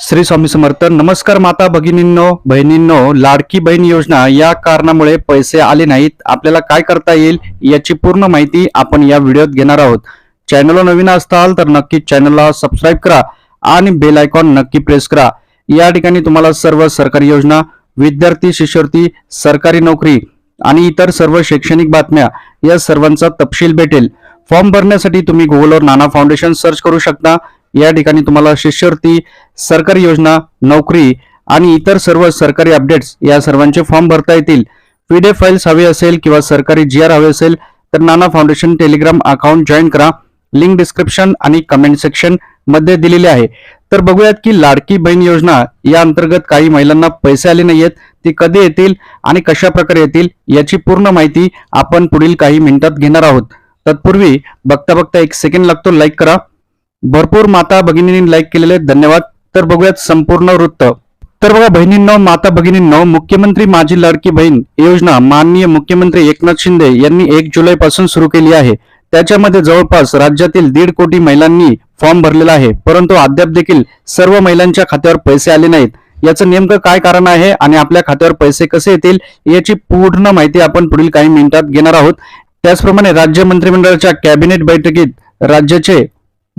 श्री स्वामी समर्थ. नमस्कार माता भगिनींनो बहिणींनो लाडकी बहीण योजना या कारणामुळे पैसे आले नाहीत. आपल्याला काय करता येईल याची पूर्ण माहिती आपण या व्हिडिओत घेणार आहोत. चॅनलला नवीन असताल तर नक्की चॅनलला सबस्क्राईब करा आणि बेल आयकॉन नक्की प्रेस करा. या ठिकाणी तुम्हाला सर्व सरकारी योजना विद्यार्थी शिष्यवृत्ती सरकारी नोकरी आणि इतर सर्व शैक्षणिक बातम्या या सर्वांचा तपशील भेटेल. फॉर्म भरण्यासाठी तुम्ही गुगलवर नाना फाउंडेशन सर्च करू शकता. या ठिकाणी तुम्हाला शिष्यवृत्ती सरकारी योजना नोकरी आणि इतर सर्व सरकारी अपडेट्स या सर्वांचे फॉर्म भरता येतील. पीडीएफ फाईल्स हवे असेल किंवा सरकारी जी आर हवे असेल तर Nana foundation Telegram account join करा. लिंक डिस्क्रिप्शन आणि कमेंट सेक्शनमध्ये दिलेले आहे. तर बघूयात की लाडकी बहीण योजना या अंतर्गत काही महिलांना पैसे आले नाहीयेत ती कधी येतील आणि कशा प्रकारे येतील याची पूर्ण माहिती आपण पुढील काही मिनिटात घेणार आहोत. तत्पूर्वी बघता बघता एक सेकंड लागतो लाईक करा. भरपूर माता भगिनींनी लाईक केलेले धन्यवाद. तर बघूयात संपूर्ण वृत्त. तर बघा बहिणींनो माता भगिनींनो मुख्यमंत्री माझी लाडकी बहीण योजना माननीय मुख्यमंत्री एकनाथ शिंदे यांनी एक जुलै पासून सुरू केली आहे. त्याच्यामध्ये जवळपास राज्यातील दीड कोटी महिलांनी फॉर्म भरलेला आहे. परंतु अद्याप देखील सर्व महिलांच्या खात्यावर पैसे आले नाहीत. याचं नेमकं काय कारण आहे आणि आपल्या खात्यावर पैसे कसे येतील याची पूर्ण माहिती आपण पुढील काही मिनिटात घेणार आहोत. त्याचप्रमाणे राज्य मंत्रिमंडळाच्या कॅबिनेट बैठकीत राज्याचे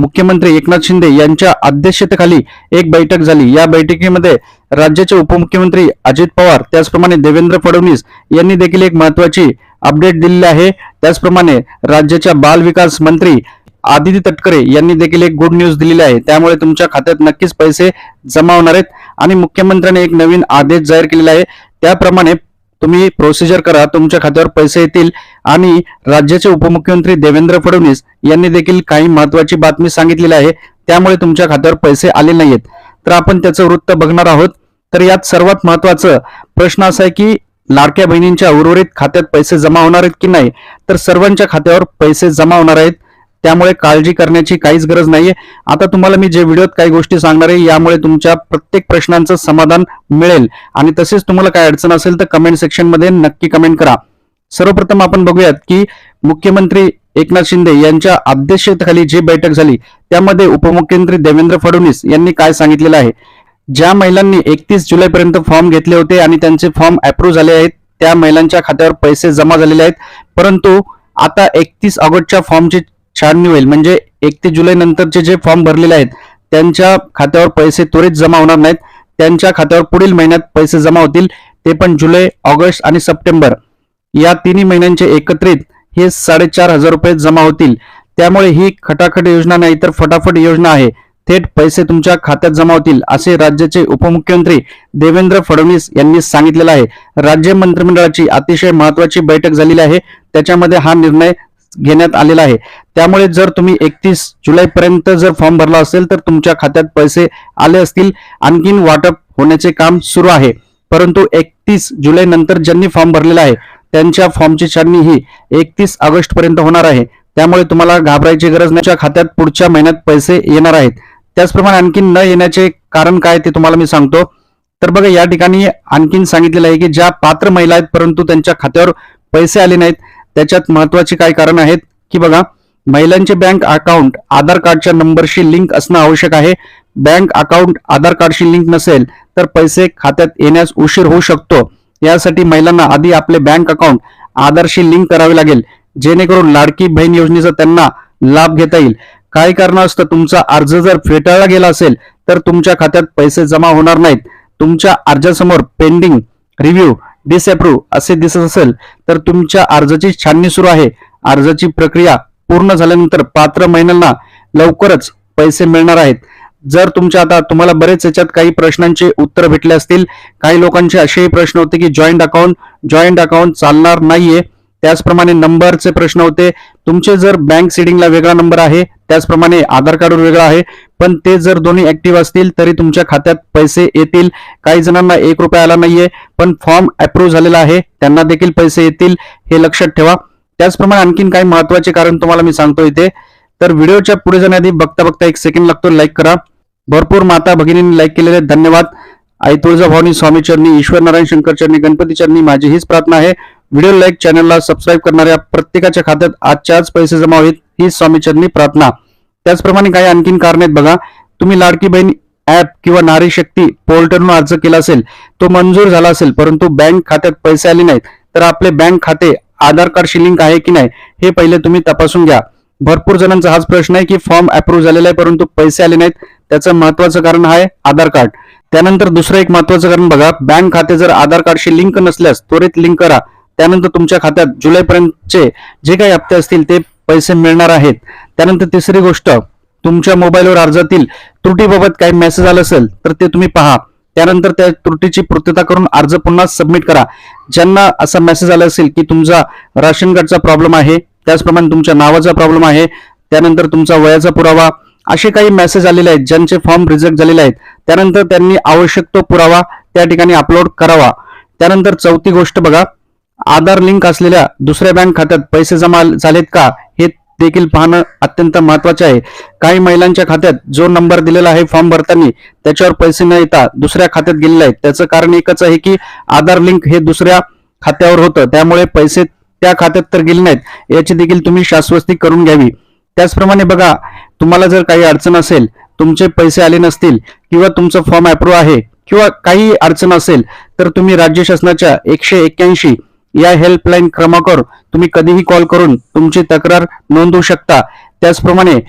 मुख्यमंत्री एकनाथ शिंदे यांच्या अध्यक्षतेखाली एक बैठक झाली. या बैठकीमध्ये राज्याचे उपमुख्यमंत्री अजित पवार त्याचप्रमाणे देवेंद्र फडणवीस यांनी देखील एक महत्वाची अपडेट दिलेली आहे. त्याचप्रमाणे राज्याच्या बाल विकास मंत्री आदिती तटकरे यांनी देखील एक गुड न्यूज दिलेली आहे. त्यामुळे तुमच्या खात्यात नक्कीच पैसे जमा होणार आहेत. आणि मुख्यमंत्र्यांनी एक नवीन आदेश जाहीर केलेला आहे. त्याप्रमाणे तुम्ही प्रोसिजर करा तुमच्या खात्यावर पैसे येतील आणि राज्याचे उपमुख्यमंत्री देवेंद्र फडणवीस यांनी देखील काही महत्वाची बातमी सांगितलेली आहे. त्यामुळे तुमच्या खात्यावर पैसे आले नाहीयेत. तर आपण त्याचं वृत्त बघणार आहोत. तर यात सर्वात महत्वाचं प्रश्न असा आहे की लाडक्या बहिणींच्या उर्वरित खात्यात पैसे जमा होणार आहेत की नाही? तर सर्वांच्या खात्यावर पैसे जमा होणार आहेत. त्यामुळे काळजी करण्याची काहीच गरज नाहीये. आता तुम्हाला मी जे व्हिडिओत काही गोष्टी सांगणार आहे यामुळे तुमच्या प्रत्येक प्रश्नांचं समाधान मिळेल. आणि तसेच तुम्हाला काय अडचण असेल तर कमेंट सेक्शनमध्ये नक्की कमेंट करा. सर्वप्रथम आपण बघूयात की मुख्यमंत्री एकनाथ शिंदे यांच्या अध्यक्षतेखाली जी बैठक झाली त्यामध्ये उपमुख्यमंत्री देवेंद्र फडणवीस यांनी काय सांगितलेलं आहे? ज्या महिलांनी एकतीस जुलैपर्यंत फॉर्म घेतले होते आणि त्यांचे फॉर्म अप्रूव्ह झाले आहेत त्या महिलांच्या खात्यावर पैसे जमा झालेले आहेत. परंतु आता एकतीस ऑगस्टच्या फॉर्मची छाननी होईल. म्हणजे एकतीस जुलै नंतरचे जे फॉर्म भरलेले आहेत त्यांच्या खात्यावर पैसे त्वरित जमा होणार नाहीत. त्यांच्या खात्यावर पुढील महिन्यात पैसे जमा होतील. ते पण जुलै ऑगस्ट आणि सप्टेंबर. या तिन्ही महिन्यांचे एकत्रित हे साडेचार हजार रुपये जमा होतील. त्यामुळे ही खटाखट योजना नाही तर फटाफट योजना आहे. थेट पैसे तुमच्या खात्यात जमा होतील असे राज्याचे उपमुख्यमंत्री देवेंद्र फडणवीस यांनी सांगितलेलं आहे. राज्य मंत्रिमंडळाची अतिशय महत्वाची बैठक झालेली आहे. त्याच्यामध्ये हा निर्णय घेण्यात आलेला आहे. त्यामुळे जर तुम्ही एकतीस जुलैपर्यंत जर फॉर्म भरला असेल तर तुमच्या खात्यात पैसे आले असतील. आणखीन वाटप होण्याचे काम सुरू आहे. परंतु एकतीस जुलै नंतर ज्यांनी फॉर्म भरलेला आहे त्यांच्या फॉर्मची छाननी ही एकतीस ऑगस्ट पर्यंत होणार आहे. त्यामुळे तुम्हाला घाबरायची गरज नाही. खात्यात पुढच्या महिन्यात पैसे येणार आहेत. त्याचप्रमाणे आणखीन न येण्याचे कारण काय ते तुम्हाला मी सांगतो. तर बघा या ठिकाणी आणखीन सांगितलेलं आहे की ज्या पात्र महिला आहेत परंतु त्यांच्या खात्यावर पैसे आले नाहीत त्याच्यात महत्त्वाचे काय कारण आहेत? की बघा महिलांचे बँक अकाउंट आधार कार्डच्या नंबरशी लिंक असणं आवश्यक आहे. बँक अकाउंट आधार कार्डशी लिंक नसेल तर पैसे खात्यात येण्यास उशीर होऊ शकतो. यासाठी महिलांना आधी आपले बँक अकाउंट आधारशी लिंक करावे लागेल. जेणेकरून लाडकी बहीण योजनेचा त्यांना लाभ घेता येईल. काही कारणास्तव तुमचा अर्ज जर फेटाळला गेला असेल तर तुमच्या खात्यात पैसे जमा होणार नाहीत. तुमच्या अर्जासमोर पेंडिंग रिव्ह्यू डिसअप्रूव्ह असे दिसत असेल तर तुमच्या अर्जाची छाननी सुरू आहे. अर्जाची प्रक्रिया पूर्ण झाल्यानंतर पात्र महिलांना लवकरच पैसे मिळणार आहेत. जर तुमच्या आता तुम्हाला बरेच याच्यात काही प्रश्नांचे उत्तर भेटले असतील काही लोकांचे असेही प्रश्न होते की जॉईंट अकाउंट जॉईंट अकाउंट चालणार नाहीये. त्याचप्रमाणे नंबरचे प्रश्न होते. तुमचे जर बँक सिडिंगला वेगळा नंबर आहे त्याचप्रमाणे आधार कार्डवर वेगळा आहे पण ते जर दोन्ही ऍक्टिव्ह असतील तरी तुमच्या खात्यात पैसे येतील. काही जणांना एक रुपया आला नाहीये पण फॉर्म अप्रूव्ह झालेला आहे त्यांना देखील पैसे येतील हे लक्षात ठेवा. त्याचप्रमाणे आणखीन काही महत्त्वाचे कारण तुम्हाला मी सांगतो इथे. तर व्हिडिओच्या पुढे जाण्याआधी बघता बघता एक सेकंड लागतो लाईक करा. भरपूर माता भगिनींनी लाईक केलेले धन्यवाद. आई तुळजाभवानी स्वामी चरणी ईश्वर नारायण शंकर चरणी गणपती चरणी माझी हीच प्रार्थना आहे. व्हिडिओ लाईक चॅनलला सबस्क्राईब करणाऱ्या प्रत्येकाच्या खात्यात आजच्या आज पैसे जमा होईल ही स्वामीचरणी प्रार्थना. त्याचप्रमाणे काही आणखीन कारण आहेत बघा. तुम्ही लाडकी बहीण ऍप किंवा नारी शक्ती पोर्टलवरून अर्ज केला असेल तो मंजूर झाला असेल परंतु बँक खात्यात पैसे आले नाहीत तर आपले बँक खाते आधार कार्डशी लिंक आहे की नाही हे पहिले तुम्ही तपासून घ्या. भरपूर जणांचा हाच प्रश्न आहे की फॉर्म अप्रूव्ह झालेला आहे परंतु पैसे आले नाहीत त्याचं महत्वाचं कारण आहे आधार कार्ड. त्यानंतर दुसरं एक महत्वाचं कारण बघा बँक खाते जर आधार कार्डशी लिंक नसल्यास त्वरित लिंक करा. त्यानंतर तुमच्या खात्यात जुलैपर्यंतचे जे काही हप्ते असतील ते पैसे मिळणार आहेत. त्यानंतर तिसरी गोष्ट तुमच्या मोबाईलवर अर्जातील त्रुटीबाबत काही मेसेज आला असेल तर ते तुम्ही पहा. त्यानंतर त्या त्रुटीची पूर्तता करून अर्ज पुन्हा सबमिट करा. ज्यांना असा मेसेज आला असेल की तुमचा राशन कार्डचा प्रॉब्लेम आहे त्याचप्रमाणे तुमच्या नावाचा प्रॉब्लेम आहे त्यानंतर तुमचा वयाचा पुरावा असे काही मेसेज आलेले आहेत ज्यांचे फॉर्म रिजेक्ट झालेले आहेत. त्यानंतर त्यांनी आवश्यक तो पुरावा त्या ठिकाणी अपलोड करावा. त्यानंतर चौथी गोष्ट बघा आधार लिंक असलेल्या दुसऱ्या बँक खात्यात पैसे जमा झालेत का हे देखील पाहणं अत्यंत महत्त्वाचे आहे. काही महिलांच्या खात्यात जो नंबर दिलेला आहे फॉर्म भरताना त्याच्यावर पैसे न येता दुसऱ्या खात्यात गेलेले आहेत. त्याचं कारण एकच आहे की आधार लिंक हे दुसऱ्या खात्यावर होतं. त्यामुळे पैसे त्या खात्यात तर गेले नाहीत. याची देखील तुम्ही शाश्वती करून घ्यावी. त्याचप्रमाणे बघा तुम्हाला जर काही अडचण असेल तुमचे पैसे आले नसतील किंवा तुमचं फॉर्म अप्रूव्ह आहे किंवा काही अडचण असेल तर तुम्ही राज्य शासनाच्या एकशे एक्क्याऐंशी या हेल्पलाईन क्रमांकावर तुम्ही कधीही कॉल करून तुमची तक्रार नोंदवू शकता. त्याचप्रमाणे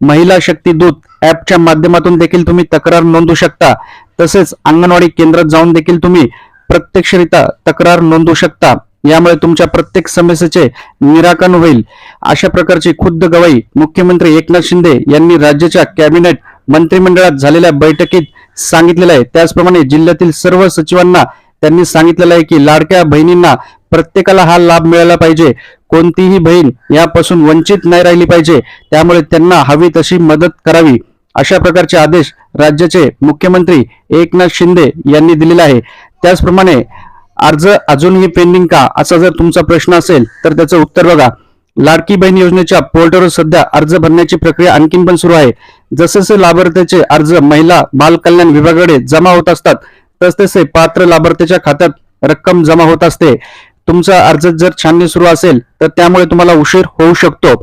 महिला शक्ती दूत ऍपच्या माध्यमातून देखील तुम्ही तक्रार नोंदवू शकता. तसेच अंगणवाडी केंद्रात जाऊन देखील तुम्ही प्रत्यक्षरित्या तक्रार नोंदवू शकता. यामुळे तुमच्या प्रत्येक समस्येचे निराकरण होईल. अशा प्रकारची खुद्द गवाई मुख्यमंत्री एकनाथ शिंदे यांनी राज्याच्या कॅबिनेट मंत्रिमंडळात झालेल्या बैठकीत सांगितलेलं आहे. त्याचप्रमाणे जिल्ह्यातील सर्व सचिवांना त्यांनी सांगितलेलं आहे की लाडक्या बहिणींना प्रत्येकाला हा लाभ मिळाला पाहिजे. कोणतीही बहीण यापासून वंचित नाही राहिली पाहिजे. त्यामुळे त्यांना हवी तशी मदत करावी. अशा प्रकारचे आदेश राज्याचे मुख्यमंत्री एकनाथ शिंदे यांनी दिलेला आहे. त्याचप्रमाणे अर्ज अजूनही पेंडिंग का? असा जर तुमचा प्रश्न असेल तर त्याचं उत्तर बघा. लाडकी बहीण योजनेच्या पोर्टलवर सध्या अर्ज भरण्याची प्रक्रिया आणखीन पण सुरू आहे. जसजसे जसे लाभार्थ्याचे अर्ज महिला बाल कल्याण विभागाकडे जमा होत असतात तसतसे पात्र लाभार्थ्याच्या खात्यात रक्कम जमा होत असते. तुमचा अर्ज जर छाननी सुरू असेल तर त्यामुळे तुम्हाला उशीर होऊ शकतो.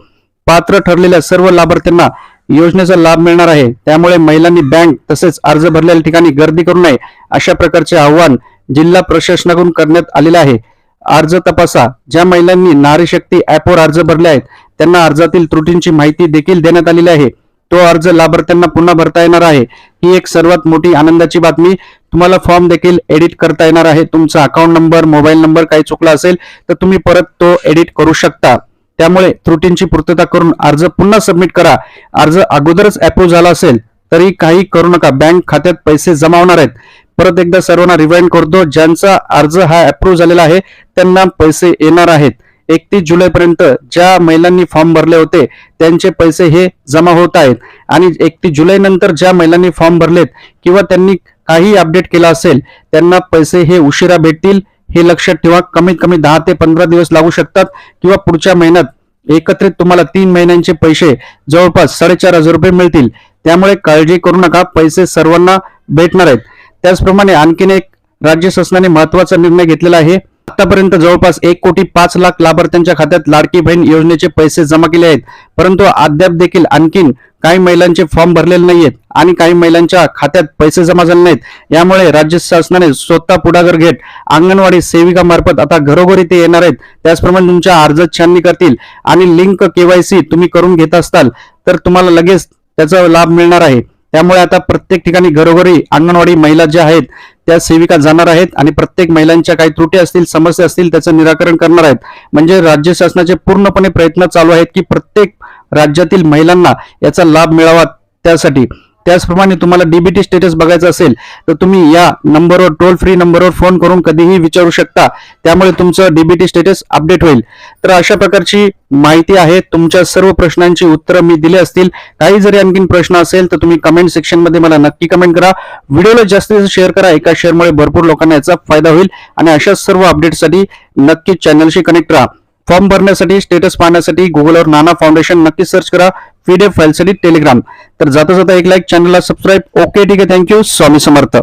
पात्र ठरलेल्या सर्व लाभार्थ्यांना योजनेचा लाभ मिळणार आहे. त्यामुळे महिलांनी बँक तसेच अर्ज भरलेल्या ठिकाणी गर्दी करू नये अशा प्रकारचे आव्हान जिल्हा प्रशासनाकडून करण्यात आलेले आहे. अर्ज तपासा. ज्या महिलांनी नारी शक्ती ऍपवर अर्ज भरले आहेत त्यांना अर्जातील त्रुटींची माहिती देखील देण्यात आलेली आहे. तो अर्ज लाभार्थ्यांना पुन्हा भरता येणार आहे. ही एक सर्वात मोठी आनंदाची बातमी. तुम्हाला फॉर्म देखील एडिट करता येणार आहे. तुमचा अकाउंट नंबर मोबाईल नंबर काही चुकला असेल तर तुम्ही परत तो एडिट करू शकता. त्यामुळे त्रुटींची पूर्तता करून अर्ज पुन्हा सबमिट करा. अर्ज अगोदरच अप्रूव्ह झाला असेल तरी काही करू नका. बँक खात्यात पैसे जमा होणार आहेत. परत एकदा सर्वांना रिवाइंड करतो. ज्यांचा अर्ज हा अप्रूव्ह झालेला आहे त्यांना पैसे येणार आहेत. एकतीस जुलैपर्यंत ज्या महिलांनी फॉर्म भरले होते त्यांचे पैसे हे जमा होत आहेत. आणि एकतीस जुलै नंतर ज्या महिलांनी फॉर्म भरलेत किंवा त्यांनी काही अपडेट केला असेल त्यांना पैसे हे उशिरा भेटतील हे लक्षात ठेवा. कमीत कमी दहा ते पंधरा दिवस लागू शकतात किंवा पुढच्या महिन्यात एकत्रित तुम्हाला तीन महिन्यांचे पैसे जवळपास साडेचार हजार रुपये मिळतील. त्यामुळे काळजी करू नका पैसे सर्वांना भेटणार आहेत. त्याचप्रमाणे आणखीन एक राज्य शासनाने महत्त्वाचा निर्णय घेतलेला आहे. आतापर्यंत जवळपास एक कोटी पाच लाख लाभार्थ्यांच्या खात्यात लाडकी बहीण योजनेचे पैसे जमा केले आहेत. परंतु अद्याप देखील आणखीन काही महिलांचे फॉर्म भरलेले नाहीयेत आणि काही महिलांच्या खात्यात पैसे जमा झाले नाहीत. यामुळे राज्य शासनाने स्वतः पुढाकार घेत अंगणवाडी सेविका मार्फत आता घरोघरी ते येणार आहेत. त्याचप्रमाणे तुमच्या अर्ज छाननी करतील आणि लिंक केवायसी तुम्ही करून घेत असताल तर तुम्हाला लगेच त्याचा लाभ मिळणार आहे. त्यामुळे आता प्रत्येक ठिकाणी घरोघरी अंगणवाडी महिला ज्या आहेत त्या सेविका जाणार आहेत आणि प्रत्येक महिलांच्या काही त्रुटी असतील समस्या असतील त्याचं निराकरण करणार आहेत. म्हणजे राज्य शासनाचे पूर्णपणे प्रयत्न चालू आहेत की प्रत्येक राज्यातील महिलांना याचा लाभ मिळावा त्यासाठी. त्याचप्रमाणे तुम्हाला डीबीटी स्टेटस बघायचं असेल तर तुम्ही या नंबरवर टोल फ्री नंबरवर फोन करून कधीही विचारू शकता. त्यामुळे तुमचं डीबीटी स्टेटस अपडेट होईल. तर अशा प्रकारची माहिती आहे. तुमच्या सर्व प्रश्नांची उत्तरं मी दिली असतील. काही जरी आणखीन प्रश्न असेल तर तुम्ही कमेंट सेक्शनमध्ये मला नक्की कमेंट करा. व्हिडिओला जास्तीत जास्त शेअर करा. एका शेअरमुळे भरपूर लोकांना याचा फायदा होईल. आणि अशा सर्व अपडेटसाठी नक्की चॅनलशी कनेक्ट राहा. फॉर्म भरण्यासाठी स्टेटस पाहण्यासाठी गुगलवर नाना फाउंडेशन नक्की सर्च करा. पीडीएफ फाईलसाठी टेलिग्राम. तर जाता जाता एक लाईक चॅनलला सबस्क्राईब ओके ठीक आहे. Thank you Swami Samarth.